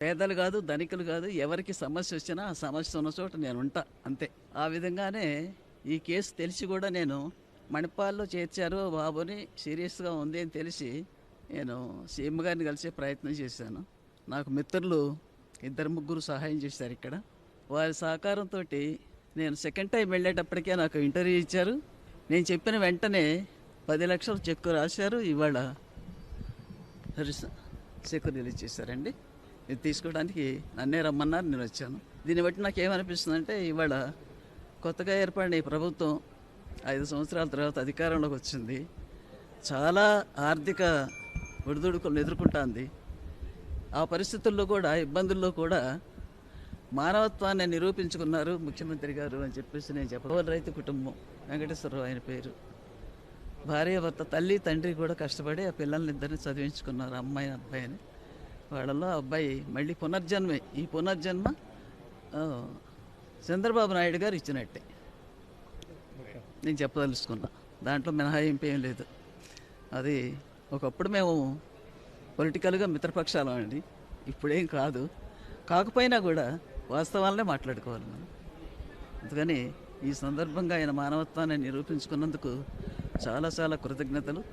పేదలు కాదు ధనికులు కాదు ఎవరికి సమస్య వచ్చినా ఆ సమస్య ఉన్న చోట నేను ఉంటా అంతే. ఆ విధంగానే ఈ కేసు తెలిసి కూడా నేను మణిపాల్లో చేర్చారు బాబుని సీరియస్గా ఉంది అని తెలిసి నేను సీఎం గారిని కలిసే ప్రయత్నం చేశాను. నాకు మిత్రులు ఇద్దరు ముగ్గురు సహాయం చేశారు ఇక్కడ. వారి సహకారంతో నేను సెకండ్ టైం వెళ్ళేటప్పటికే నాకు ఇంటర్వ్యూ ఇచ్చారు. నేను చెప్పిన వెంటనే పది లక్షలు చెక్కు రాశారు. ఇవాళ చెక్కు రిలీజ్ చేశారండి. ఇది తీసుకోవడానికి నన్నే రమ్మన్నారు నేను వచ్చాను. దీన్ని బట్టి నాకు ఏమనిపిస్తుందంటే ఇవాళ కొత్తగా ఏర్పడిన ఈ ప్రభుత్వం ఐదు సంవత్సరాల తర్వాత అధికారంలోకి వచ్చింది. చాలా ఆర్థిక ఒడిదుడుకులను ఎదుర్కొంటుంది. ఆ పరిస్థితుల్లో కూడా ఇబ్బందుల్లో కూడా మానవత్వాన్ని నిరూపించుకున్నారు ముఖ్యమంత్రి గారు అని చెప్పేసి నేను చెప్పవల రైతు కుటుంబం వెంకటేశ్వరరావు ఆయన పేరు. భార్య భర్త తల్లి తండ్రి కూడా కష్టపడి ఆ పిల్లల్ని ఇద్దరిని చదివించుకున్నారు అమ్మాయి అబ్బాయిని వాళ్ళలో అబ్బాయి మళ్ళీ పునర్జన్మే. ఈ పునర్జన్మ చంద్రబాబు నాయుడు గారు ఇచ్చినట్టే. నేను చెప్పదలుచుకున్నా. దాంట్లో మినహాయింపు ఏం లేదు. అది ఒకప్పుడు మేము పొలిటికల్గా మిత్రపక్షాలం అండి. ఇప్పుడేం కాదు. కాకపోయినా కూడా వాస్తవాలనే మాట్లాడుకోవాలి మనం. అందుకని ఈ సందర్భంగా ఆయన మానవత్వాన్ని నిరూపించుకున్నందుకు చాలా చాలా కృతజ్ఞతలు.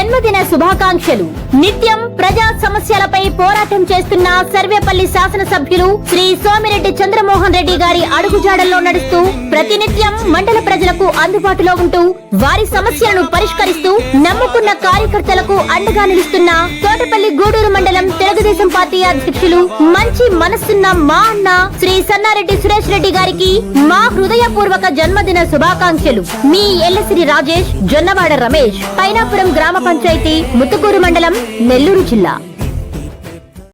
జన్మదిన శుభాకాంక్షలు. నిత్యం ప్రజా సమస్యలపై పోరాటం చేస్తున్న సర్వేపల్లి శాసనసభ్యులు శ్రీ సోమిరెడ్డి చంద్రమోహన్ రెడ్డి గారి అడుగుజాడల్లో నడుస్తూ ప్రతినిత్యం మండల ప్రజలకు అందుబాటులో ఉంటూ వారి సమస్యలను పరిష్కరిస్తూ నమ్ముకున్న కార్యకర్తలకు అండగా నిలుస్తున్న తోటపల్లి గూడూరు మండలం తెలుగుదేశం పార్టీ అధ్యక్షులు మంచి మనస్సున్న మా అన్న శ్రీ సన్నారెడ్డి సురేష్ రెడ్డి గారికి మా హృదయపూర్వక జన్మదిన శుభాకాంక్షలు. మీ ఎల్లసిరి రాజేష్ జొన్నవాడ రమేష్ పైనాపురం గ్రామ పంచాయతీ ముత్తుకూరు మండలం నెల్లూరు జిల్లా.